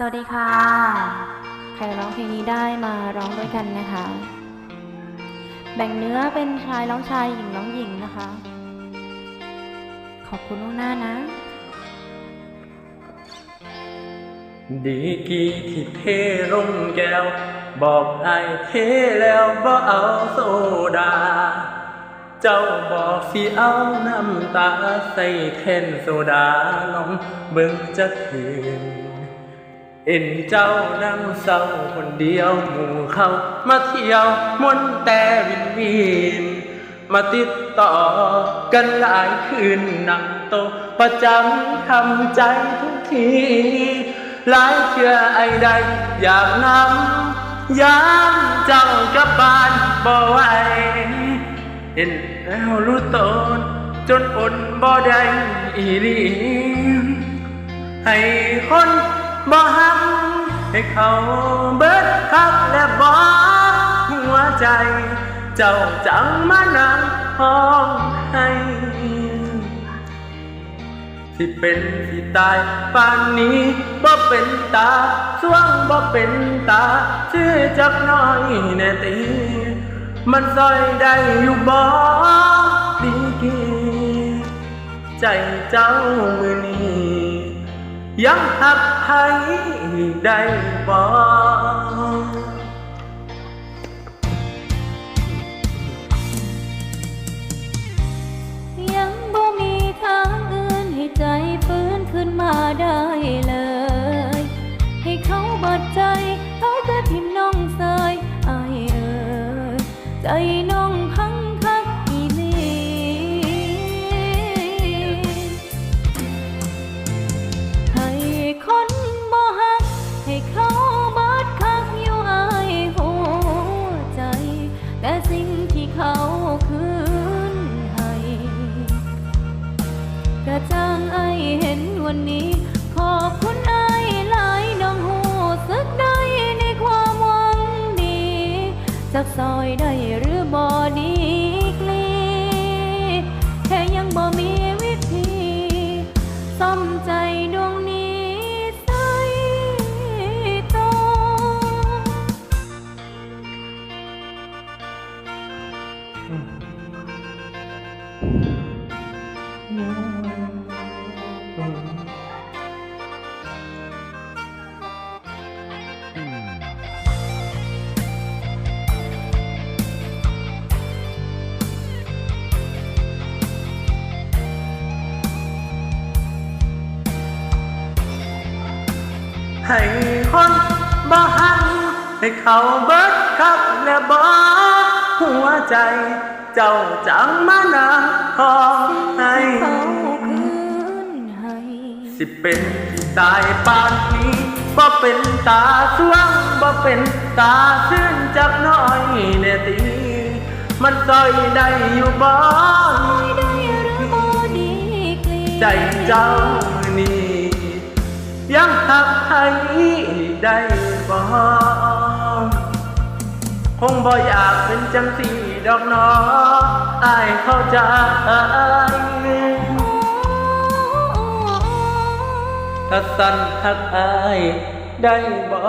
สวัสดีค่ะ ใครร้องเพลงนี้ได้มาร้องด้วยกันนะคะ แบ่งเนื้อเป็นชายร้องชายหญิงร้องหญิงนะคะ ขอบคุณล่วงหน้านะ ดีกีที่เทลงแก้ว บอกไอ้เทแล้วบ่เอาโซดา เจ้าบอกสิเอาน้ำตาใส่แทนโซดาลองเบิ่งจะคืน เอ็นเจ้านั่งเศร้าคนเดียวหมู่เขา มาเที่ยวมวนแต่วินวิน มาติดต่อกันหลายคืนนั่งโตประจำทำใจทุกที หลายเชื่อไอ้ใดอยากนำยามเจ้ากับบ้านบ่ไหวเห็นแล้วรู้ตนจนอดบ่ได้อีหลีให้คน บ่หักให้เขาเบิดคักและบ่หัวใจ เจ้าจังมานั่งห้องให้สิเป็นสิตายป่านนี้บ่เป็นตาสวงบ่เป็นตาชื่อจักน้อยแน่ตีมันซอยได้อยู่บ่ดีกีใจเจ้ามือนี้ ยังหักใวันนี้ ขอบคุณไอหลายน้องหูสึกได้ในความหวังดีจากซอยได้หรือบ่ดีกลีแค่ยังบ่มีวิธีซ่อมใจดวงนี้ใส่ตอง ให้คนบ่หักให้เขาเบิดคักและบ่หัวใจ เจ้าจังมานาขอให้เขาคืนให้สิเป็นตายปานนี้บ่เป็นตาสว่างบ่เป็นตาซื่นจักน้อยแน่ตี มันซอยได้อยู่บ่ได้หรือบ่ดีกลีใจเจ้า หักให้ได้บ่คงบ่อยากเป็นจังสีดอกน้ออายเข้าใจถ้าสั่นหักอายได้บ่